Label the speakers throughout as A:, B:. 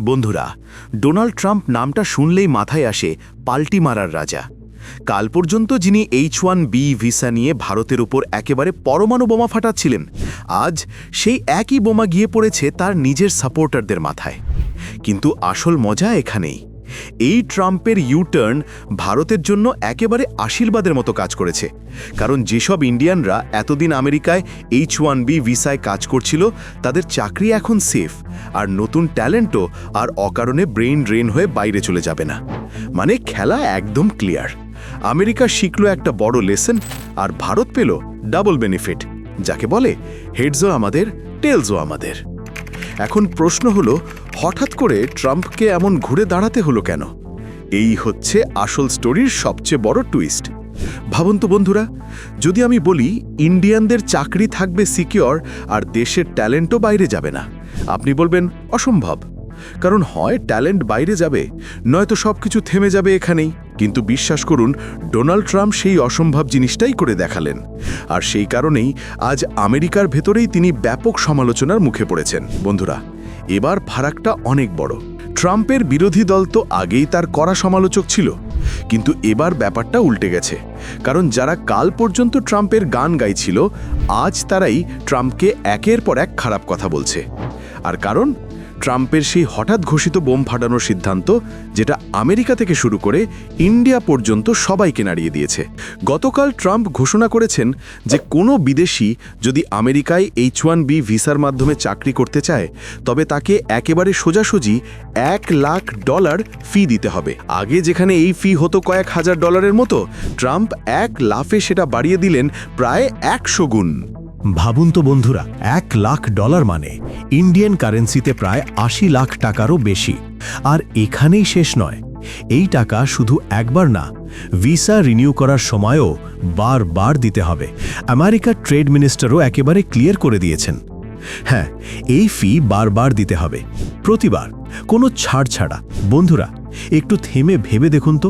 A: বন্ধুরা, Donald Trump নামটা শুনলেই মাথায় আসে পাল্টি মারার রাজা। কাল পর্যন্ত যিনি এইচ ওয়ান বি ভিসা নিয়ে ভারতের উপর একেবারে পরমাণু বোমা ফাটাচ্ছিলেন, আজ সেই একই বোমা গিয়ে পড়েছে তার নিজের সাপোর্টারদের মাথায়। কিন্তু আসল মজা এখানেই। এই ট্রাম্পের ইউটার্ন ভারতের জন্য একেবারে আশীর্বাদের মতো কাজ করেছে। কারণ যেসব ইন্ডিয়ানরা এতদিন আমেরিকায় এইচ ওয়ান বি ভিসায় কাজ করছিল, তাদের চাকরি এখন সেফ, আর নতুন ট্যালেন্টও আর অকারণে ব্রেইন ড্রেন হয়ে বাইরে চলে যাবে না। মানে খেলা একদম ক্লিয়ার। আমেরিকা শিখলো একটা বড় লেসন, আর ভারত পেল ডাবল বেনিফিট, যাকে বলে হেডসও আমাদের, টেলসও আমাদের। এখন প্রশ্ন হলো হঠাৎ করে ট্রাম্পকে এমন ঘুরে দাঁড়াতে হলো কেন? এই হচ্ছে আসল স্টোরির সবচেয়ে বড় টুইস্ট। ভাবুন তো বন্ধুরা, যদি আমি বলি ইন্ডিয়ানদের চাকরি থাকবে সিকিওর আর দেশের ট্যালেন্টও বাইরে যাবে না, আপনি বলবেন অসম্ভব। কারণ হয় ট্যালেন্ট বাইরে যাবে, নয়তো সব কিছু থেমে যাবে এখানেই। কিন্তু বিশ্বাস করুন, ডোনাল্ড ট্রাম্প সেই অসম্ভব জিনিসটাই করে দেখালেন। আর সেই কারণেই আজ আমেরিকার ভেতরেই তিনি ব্যাপক সমালোচনার মুখে পড়েছেন, বন্ধুরা। এবার ফারাকটা অনেক বড়। ট্রাম্পের বিরোধী দল তো আগেই তার কড়া সমালোচক ছিল। কিন্তু এবার ব্যাপারটা উল্টে গেছে। কারণ যারা কাল পর্যন্ত ট্রাম্পের গান গাইছিল, আজ তারাই ট্রাম্পকে একের পর এক খারাপ কথা বলছে। আর কারণ ট্রাম্পের সেই হঠাৎ ঘোষিত বোম ফাটানোর সিদ্ধান্ত, যেটা আমেরিকা থেকে শুরু করে ইন্ডিয়া পর্যন্ত সবাইকে নাড়িয়ে দিয়েছে। গতকাল ট্রাম্প ঘোষণা করেছেন যে কোনো বিদেশি যদি আমেরিকায় এইচ ওয়ান বি ভিসার মাধ্যমে চাকরি করতে চায়, তবে তাকে একেবারে সোজাসুজি এক লাখ ডলার ফি দিতে হবে। আগে যেখানে এই ফি হতো কয়েক হাজার ডলারের মতো, ট্রাম্প এক লাফে সেটা বাড়িয়ে দিলেন প্রায় একশো গুণ।
B: ভাবুন তো বন্ধুরা, এক লাখ ডলার মানে ইন্ডিয়ান কারেন্সিতে প্রায় আশি লাখ টাকারও বেশি। আর এখানেই শেষ নয়, এই টাকা শুধু একবার না, ভিসা রিনিউ করার সময়ও বারবার দিতে হবে। আমেরিকার ট্রেড মিনিস্টারও একেবারে ক্লিয়ার করে দিয়েছেন। হ্যাঁ এই ফি বারবার দিতে হবে। প্রতিবার, কোনো ছাড় ছাড়া। বন্ধুরা, একটু থেমে ভেবে দেখুন তো।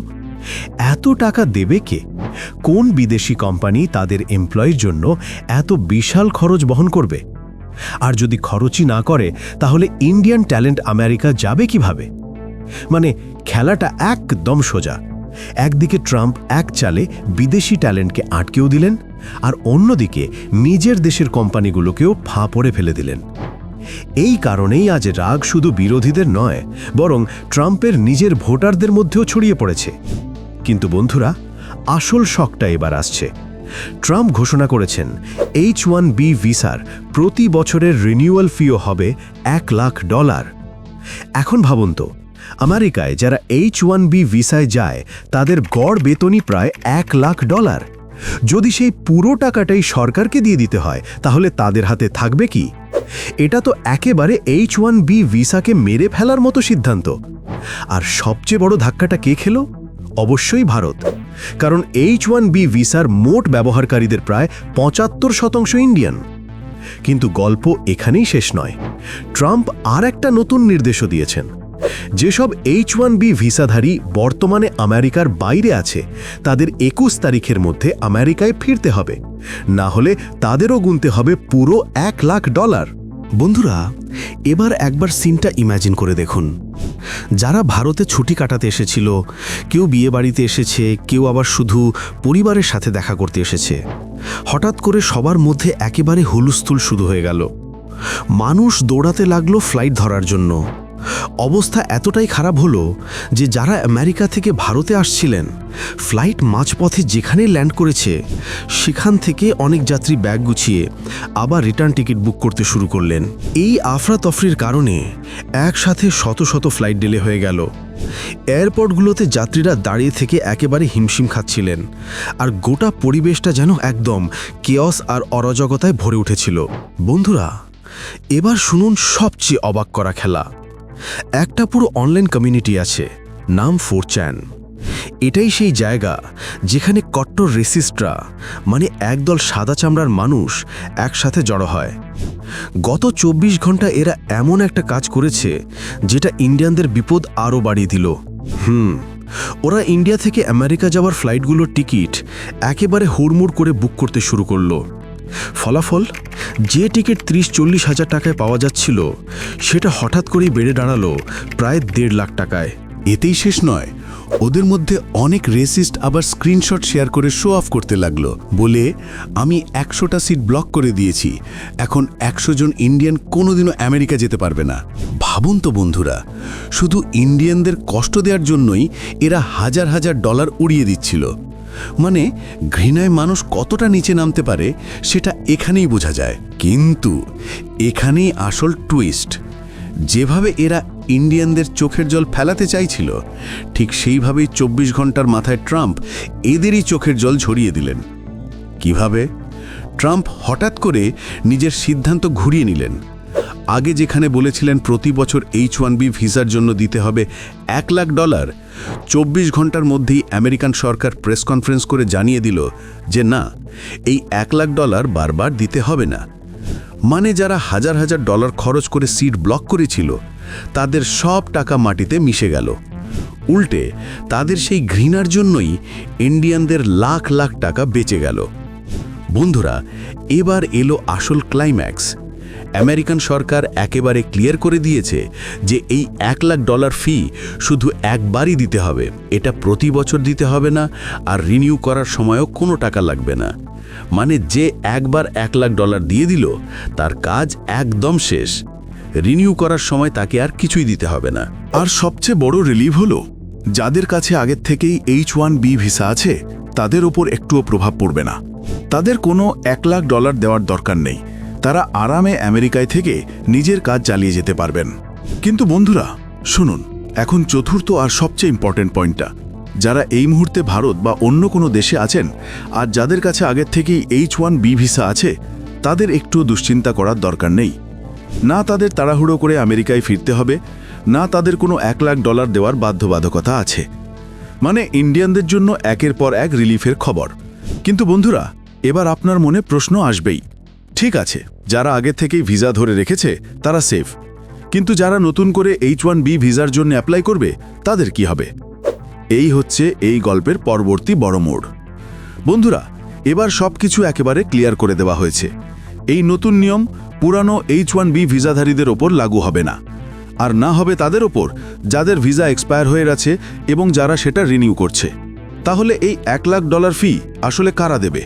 B: এত টাকা দেবে কে? কোন বিদেশি কোম্পানি তাদের এমপ্লয়ির জন্য এত বিশাল খরচ বহন করবে? আর যদি খরচই না করে, তাহলে ইন্ডিয়ান ট্যালেন্ট আমেরিকা যাবে কীভাবে? মানে খেলাটা একদম সোজা। একদিকে ট্রাম্প এক চালে বিদেশি ট্যালেন্টকে আটকেও দিলেন, আর অন্যদিকে নিজের দেশের কোম্পানিগুলোকেও ফাঁ পড়ে ফেলে দিলেন। এই কারণেই আজ রাগ শুধু বিরোধীদের নয়, বরং ট্রাম্পের নিজের ভোটারদের মধ্যেও ছড়িয়ে পড়েছে। কিন্তু বন্ধুরা, আসল শখটা এবার আসছে। ট্রাম্প ঘোষণা করেছেন, এইচ ওয়ান বি ভিসার প্রতি বছরের রিনিউয়াল ফিও হবে এক লাখ ডলার। এখন ভাবুন তো, আমেরিকায় যারা এইচ ওয়ান বি ভিসায় যায়, তাদের গড় বেতনই প্রায় এক লাখ ডলার। যদি সেই পুরো টাকাটাই সরকারকে দিয়ে দিতে হয়, তাহলে তাদের হাতে থাকবে কি? এটা তো একেবারে এইচ ওয়ান বি ভিসাকে মেরে ফেলার মতো সিদ্ধান্ত। আর সবচেয়ে বড় ধাক্কাটা কে খেলো? অবশ্যই ভারত। কারণ এইচ ওয়ান বি ভিসার মোট ব্যবহারকারীদের প্রায় পঁচাত্তর শতাংশ ইন্ডিয়ান। কিন্তু গল্প এখানেই শেষ নয়। ট্রাম্প আর একটা নতুন নির্দেশও দিয়েছেন। যেসব এইচ ওয়ান বি ভিসাধারী বর্তমানে আমেরিকার বাইরে আছে, তাদের একুশ তারিখের মধ্যে আমেরিকায় ফিরতে হবে। না হলে তাদেরও গুনতে হবে পুরো এক লাখ ডলার। বন্ধুরা, এবার একবার সিনটা ইম্যাজিন করে দেখুন। যারা ভারতে ছুটি কাটাতে এসেছিল, কেউ বিয়ে বাড়িতে এসেছে, কেউ আবার শুধু পরিবারের সাথে দেখা করতে এসেছে, হঠাৎ করে সবার মধ্যে একেবারে হুলুস্থুল শুরু হয়ে গেল। মানুষ দৌড়াতে লাগল ফ্লাইট ধরার জন্য। অবস্থা এতটাই খারাপ হলো যে যারা আমেরিকা থেকে ভারতে আসছিলেন, ফ্লাইট মাঝপথে যেখানেই ল্যান্ড করেছে, সেখান থেকে অনেক যাত্রী ব্যাগ গুছিয়ে আবার রিটার্ন টিকিট বুক করতে শুরু করলেন। এই আফরাতফরির কারণে একসাথে শত শত ফ্লাইট ডিলে হয়ে গেল। এয়ারপোর্টগুলোতে যাত্রীরা দাঁড়িয়ে থেকে একেবারে হিমশিম খাচ্ছিলেন, আর গোটা পরিবেশটা যেন একদম কেয়স আর অরাজকতায় ভরে উঠেছিল। বন্ধুরা, এবার শুনুন সবচেয়ে অবাক করা খেলা। একটা পুরো অনলাইন কমিউনিটি আছে, নাম ফোরচ্যান। এটাই সেই জায়গা যেখানে কট্টর রেসিস্টরা মানে একদল সাদা চামড়ার মানুষ, একসাথে জড়ো হয়। গত চব্বিশ ঘণ্টা এরা এমন একটা কাজ করেছে, যেটা ইন্ডিয়ানদের বিপদ আরও বাড়িয়ে দিল। হুম, ওরা ইন্ডিয়া থেকে আমেরিকা যাওয়ার ফ্লাইটগুলোর টিকিট একেবারে হুড়মুড় করে বুক করতে শুরু করল।
C: ফলাফল যে টিকিট ত্রিশ চল্লিশ হাজার টাকায় পাওয়া যাচ্ছিল, সেটা হঠাৎ করেই বেড়ে দাঁড়াল প্রায় দেড় লাখ টাকায়।
D: এতেই শেষ নয়, ওদের মধ্যে অনেক রেসিস্ট আবার স্ক্রিনশট শেয়ার করে শো অফ করতে লাগল, বলে, আমি একশোটা সিট ব্লক করে দিয়েছি, এখন একশো জন ইন্ডিয়ান কোনোদিনও আমেরিকা যেতে পারবে না। ভাবুন তো বন্ধুরা, শুধু ইন্ডিয়ানদের কষ্ট দেওয়ার জন্যই এরা হাজার হাজার ডলার উড়িয়ে দিচ্ছিল। মানে ঘৃণায় মানুষ কতটা নিচে নামতে পারে, সেটা এখানেই বোঝা যায়। কিন্তু এখানেই আসল টুইস্ট যেভাবে এরা ইন্ডিয়ানদের চোখের জল ফেলাতে চাইছিল, ঠিক সেইভাবেই চব্বিশ ঘণ্টার মাথায় ট্রাম্প এদেরই চোখের জল ঝরিয়ে দিলেন। কীভাবে? ট্রাম্প হঠাৎ করে নিজের সিদ্ধান্ত ঘুরিয়ে নিলেন। আগে যেখানে বলেছিলেন প্রতি বছর এইচ ওয়ান বি ভিসার জন্য দিতে হবে এক লাখ ডলার, চব্বিশ ঘণ্টার মধ্যেই আমেরিকান সরকার প্রেস কনফারেন্স করে জানিয়ে দিল যে না, এই এক লাখ ডলার বারবার দিতে হবে না। মানে যারা হাজার হাজার ডলার খরচ করে সিট ব্লক করেছিল, তাদের সব টাকা মাটিতে মিশে গেল। উল্টে, তাদের সেই ঘৃণার জন্যই ইন্ডিয়ানদের লাখ লাখ টাকা বেঁচে গেল। বন্ধুরা, এবার এলো আসল ক্লাইম্যাক্স আমেরিকান সরকার একেবারে ক্লিয়ার করে দিয়েছে যে এই এক লাখ ডলার ফি শুধু একবারই দিতে হবে। এটা প্রতি বছর দিতে হবে না আর রিনিউ করার সময়ও কোনো টাকা লাগবে না। মানে যে একবার এক লাখ ডলার দিয়ে দিল, তার কাজ একদম শেষ। রিনিউ করার সময় তাকে আর কিছুই দিতে হবে না।
E: আর সবচেয়ে বড় রিলিভ হলো, যাদের কাছে আগের থেকেই এইচ ওয়ান বি ভিসা আছে, তাদের ওপর একটুও প্রভাব পড়বে না। তাদের কোনো এক লাখ ডলার দেওয়ার দরকার নেই। তারা আরামে আমেরিকায় থেকে নিজের কাজ চালিয়ে যেতে পারবেন। কিন্তু বন্ধুরা, শুনুন, এখন চতুর্থ আর সবচেয়ে ইম্পর্টেন্ট পয়েন্টটা। যারা এই মুহূর্তে ভারত বা অন্য কোনো দেশে আছেন, আর যাদের কাছে আগের থেকেই এইচ ওয়ান বি ভিসা আছে, তাদের একটু দুশ্চিন্তা করার দরকার নেই। না তাদের তাড়াহুড়ো করে আমেরিকায় ফিরতে হবে, না তাদের কোনো এক লাখ ডলার দেওয়ার বাধ্যবাধকতা আছে। মানে ইন্ডিয়ানদের জন্য একের পর এক রিলিফের খবর। কিন্তু বন্ধুরা, এবার আপনার মনে প্রশ্ন আসবেই ঠিক আছে, যারা আগে থেকেই ভিসা ধরে রেখেছে, তারা সেফ কিন্তু যারা নতুন করে এইচ ওয়ান বি ভিসার জন্য অ্যাপ্লাই করবে, তাদের কি হবে? এই হচ্ছে এই গল্পের পরবর্তী বড় মোড়। বন্ধুরা, এবার সব কিছু একেবারে ক্লিয়ার করে দেওয়া হয়েছে। এই নতুন নিয়ম পুরানো এইচ ওয়ান বি ভিসাধারীদের ওপর লাগু হবে না। আর না হবে তাদের ওপর, যাদের ভিসা এক্সপায়ার হয়ে আছে এবং যারা সেটা রিনিউ করছে। তাহলে এই এক লাখ ডলার ফি আসলে কারা দেবে?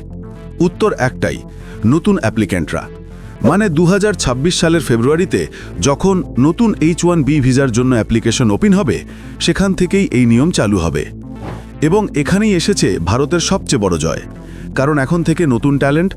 E: উত্তর একটাই, নতুন অ্যাপ্লিক্যান্টরা মানে দু হাজার ছাব্বিশ সালের ফেব্রুয়ারিতে যখন নতুন এইচ ওয়ান বি ভিসার জন্য অ্যাপ্লিকেশন ওপেন হবে, সেখান থেকেই এই নিয়ম চালু হবে। এবং এখানেই এসেছে ভারতের সবচেয়ে বড় জয়। কারণ এখন থেকে নতুন ট্যালেন্ট,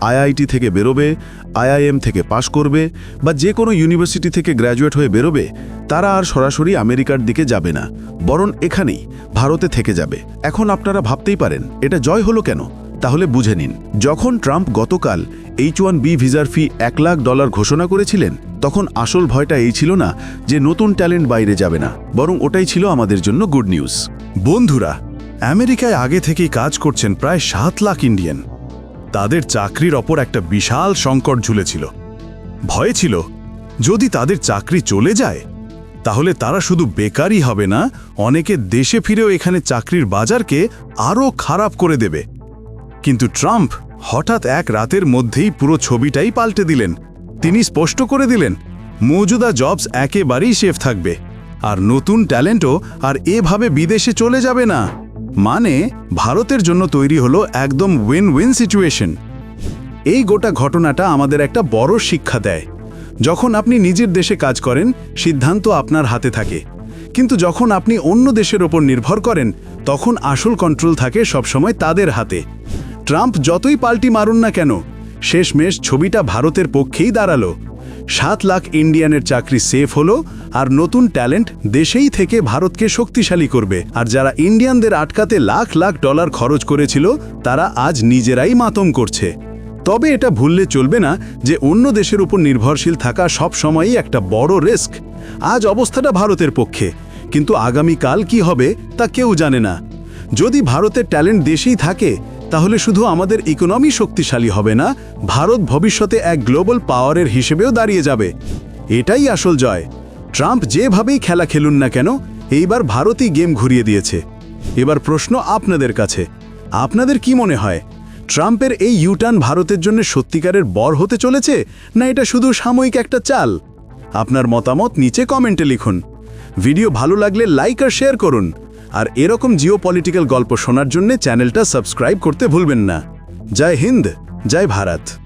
E: আইআইটি থেকে বেরোবে, আইআইএম থেকে পাশ করবে, বা যে কোনো ইউনিভার্সিটি থেকে গ্র্যাজুয়েট হয়ে বেরোবে, তারা আর সরাসরি আমেরিকার দিকে যাবে না। বরং এখানেই, ভারতে থেকে যাবে। এখন আপনারা ভাবতেই পারেন, এটা জয় হলো কেন? তাহলে বুঝে নিন, যখন ট্রাম্প গতকাল এইচ ওয়ান বি ভিসার ফি এক লাখ ডলার ঘোষণা করেছিলেন, তখন আসল ভয়টা এই ছিল না যে নতুন ট্যালেন্ট বাইরে যাবে না, বরং ওটাই ছিল আমাদের জন্য গুড নিউজ। বন্ধুরা, আমেরিকায় আগে থেকেই কাজ করছেন প্রায় সাত লাখ ইন্ডিয়ান। তাদের চাকরির ওপর একটা বিশাল সংকট ঝুলেছিল। ভয় ছিল, যদি তাদের চাকরি চলে যায়, তাহলে তারা শুধু বেকারই হবে না, অনেকে দেশে ফিরেও এখানে চাকরির বাজারকে আরও খারাপ করে দেবে। কিন্তু ট্রাম্প হঠাৎ এক রাতের মধ্যেই পুরো ছবিটাই পাল্টে দিলেন। তিনি স্পষ্ট করে দিলেন, মৌজুদা জবস একেবারেই সেফ থাকবে, আর নতুন ট্যালেন্টও আর এভাবে বিদেশে চলে যাবে না। মানে ভারতের জন্য তৈরি হলো একদম উইন উইন সিচুয়েশন এই গোটা ঘটনাটা আমাদের একটা বড় শিক্ষা দেয়। যখন আপনি নিজের দেশে কাজ করেন, সিদ্ধান্ত আপনার হাতে থাকে। কিন্তু যখন আপনি অন্য দেশের ওপর নির্ভর করেন, তখন আসল কন্ট্রোল থাকে সবসময় তাদের হাতে। ট্রাম্প যতই পাল্টি মারুন না কেন, শেষমেশ ছবিটা ভারতের পক্ষেই দাঁড়াল। সাত লাখ ইন্ডিয়ানের চাকরি সেফ হলো আর নতুন ট্যালেন্ট দেশেই থেকে ভারতকে শক্তিশালী করবে। আর যারা ইন্ডিয়ানদের আটকাতে লাখ লাখ ডলার খরচ করেছিল, তারা আজ নিজেরাই মাতম করছে। তবে এটা ভুললে চলবে না যে অন্য দেশের উপর নির্ভরশীল থাকা সব সময়ই একটা বড় রিস্ক। আজ অবস্থাটা ভারতের পক্ষে, কিন্তু আগামীকাল কি হবে তা কেউ জানে না। যদি ভারতের ট্যালেন্ট দেশেই থাকে তাহলে শুধু আমাদের ইকোনমি শক্তিশালী হবে না, ভারত ভবিষ্যতে এক গ্লোবাল পাওয়ারের হিসেবেও দাঁড়িয়ে যাবে। এটাই আসল জয়। ট্রাম্প যেভাবেই খেলা খেলুন না কেন, এইবার ভারতই গেম ঘুরিয়ে দিয়েছে। এবার প্রশ্ন আপনাদের কাছে, আপনাদের কি মনে হয়,
D: ট্রাম্পের এই ইউটার্ন ভারতের জন্য সত্যিকারের বর হতে চলেছে, না এটা শুধু সাময়িক একটা চাল? আপনার মতামত নিচে কমেন্টে লিখুন। ভিডিও ভালো লাগলে লাইক আর শেয়ার করুন। আর এরকম জিও পলিটিক্যাল গল্প শোনার জন্য চ্যানেলটা সাবস্ক্রাইব করতে ভুলবেন না। জয় হিন্দ, জয় ভারত।